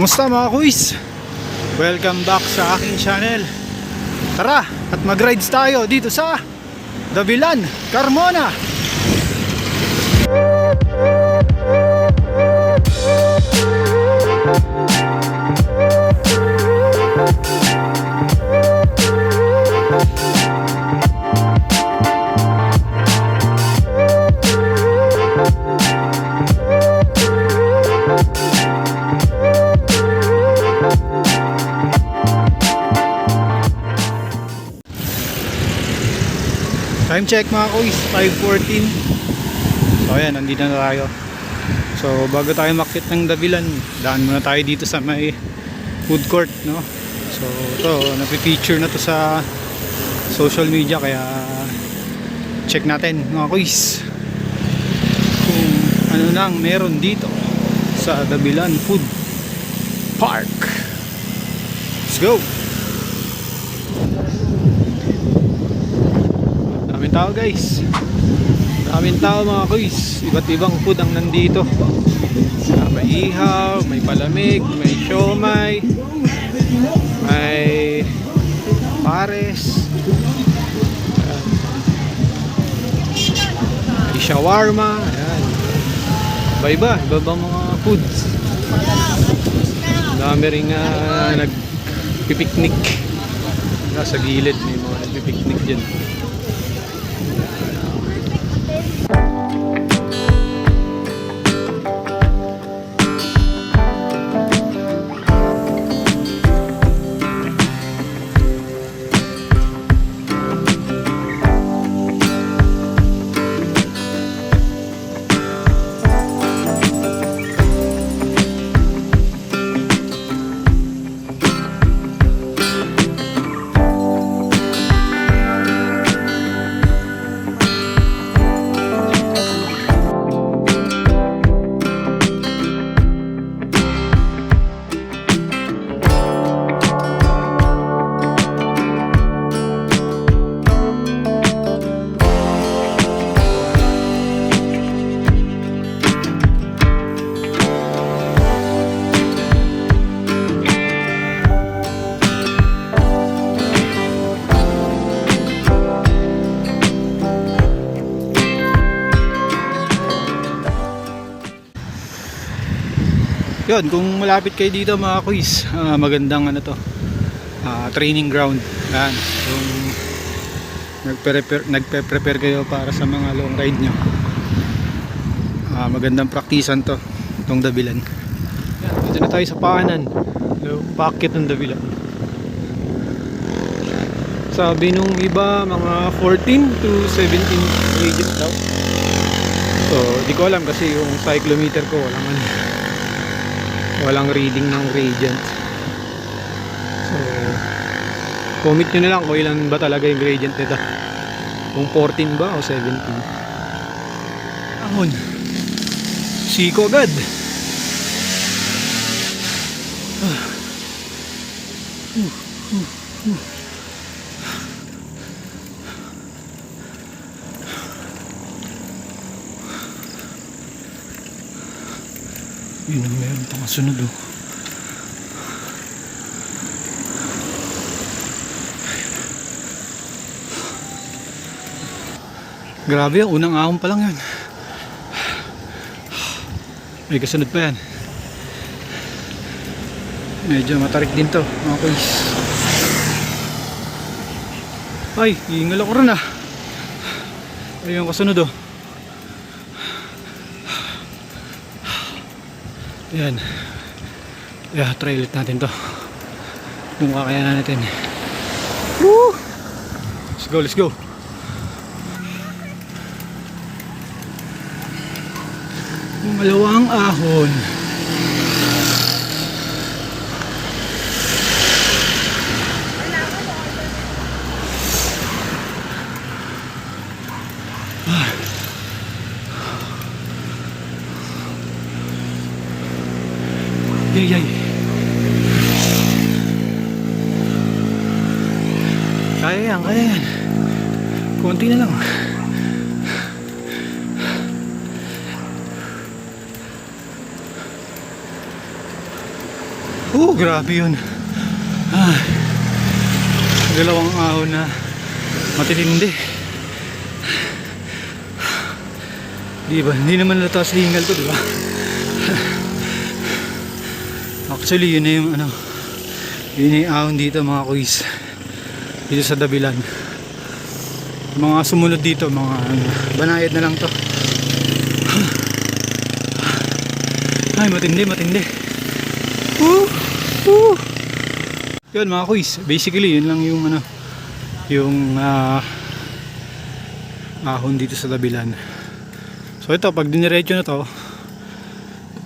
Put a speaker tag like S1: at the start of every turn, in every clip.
S1: Kumusta mga kuis? Welcome back sa aking channel. Tara at mag-rides tayo dito sa Davilan, Carmona. Check mga kuis, 5.14. So ayan, nandito na tayo. So bago tayo makit ng Davilan, daan muna tayo dito sa may food court, no? So ito, napipicture na to sa social media kaya check natin mga kuis kung ano nang meron dito sa Davilan Food Park. Let's go! Daming tao guys. Daming tao mga kuys. Iba't ibang food ang nandito. Ah, May ihaw, may palamig, may siomay, may pares, may shawarma, ayan. Iba-iba, iba-ibang mga foods. Dami rin uh, nagpipiknik. Nasa gilid may mga nagpipiknik dyan. Yun, kung malapit kayo dito mga quiz, ah, magandang ano to, ah, training ground. Yan, kung nagpe-prepare, nagpe-prepare kayo para sa mga long ride nyo. Ah, magandang praktisan to, itong dabilan. Yan, dito na tayo sa paanan. Packet ng dabilan. Sabi nung iba, mga 14 to 17 radius daw. So, di ko alam kasi yung cyclometer ko walang ano walang reading ng gradient. So comment nyo na lang kung ilan ba talaga yung gradient nito. Kung 14 ba o 17 ahon. Siko agad. Ah. Uh, uh, uh. Yun ang meron pang kasunod oh Grabe, unang ahon pa lang yan. May kasunod pa yan. Medyo matarik din to, mga kuys. Ay, iingal ako rin ah. Ayun kasunod oh. Yan. Yeah, try ulit natin to. Kung kakayanan natin. Woo! Let's go, let's go. Malawang ahon. Yay, yay. Kaya yan, kaya yan. Konti na lang. Oh, grabe yun. Ah, dalawang ahon na matitindi. Di ba? Hindi naman nataas lingal to, di ba? Actually, yun na yung ano, yun yung ahon dito mga kuis. Dito sa Dabilan. Mga sumunod dito, mga ano, banayad na lang to. Ay, matindi, matindi. Woo! Woo! Yun mga kuis, basically yun lang yung ano, yung ah, ahon dito sa Dabilan. So ito, pag diniretso na to,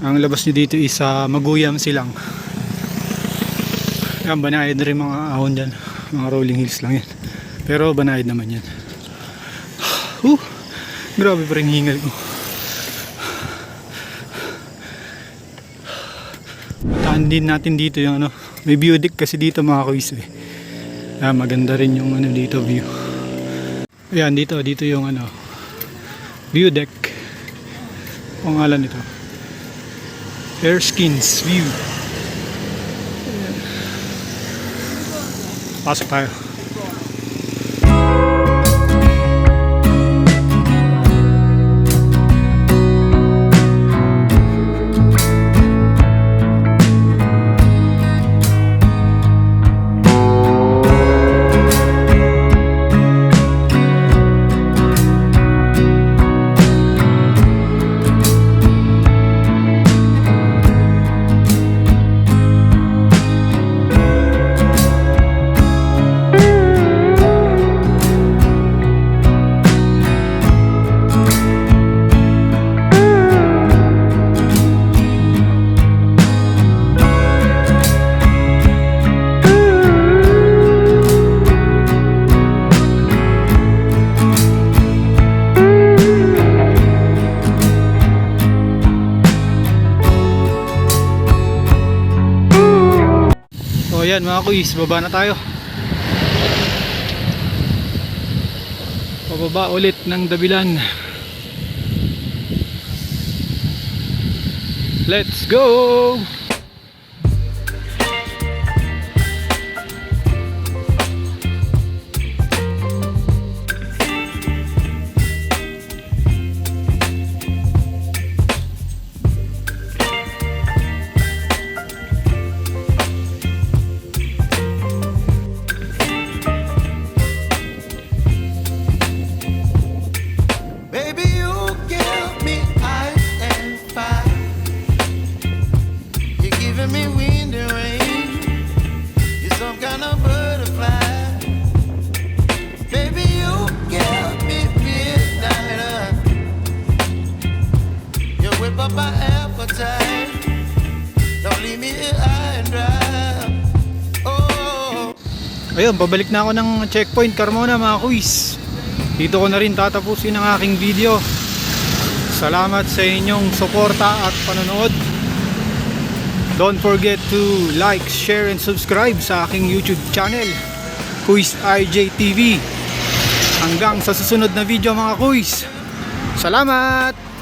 S1: ang labas nyo dito is sa Maguyam silang. Yan, banayad na rin mga ahon dyan. Mga rolling hills lang yan. Pero banayad naman yan. Uh, grabe pa rin hingal ko. Puntaan din natin dito yung ano, may view deck kasi dito mga kuis eh. Ah, maganda rin yung ano dito view. Ayan, dito, dito yung ano, view deck. Ang ngalan nito. Airskins View. Pasok tayo. Ayan mga kuis, baba na tayo. Pababa ulit ng dabilan. Let's go! Ayun, pabalik na ako ng checkpoint Carmona mga kuis. Dito ko na rin tatapusin ang aking video. Salamat sa inyong suporta at panonood. Don't forget to like, share, and subscribe sa aking YouTube channel, Kuis RJ TV. Hanggang sa susunod na video mga kuis. Salamat!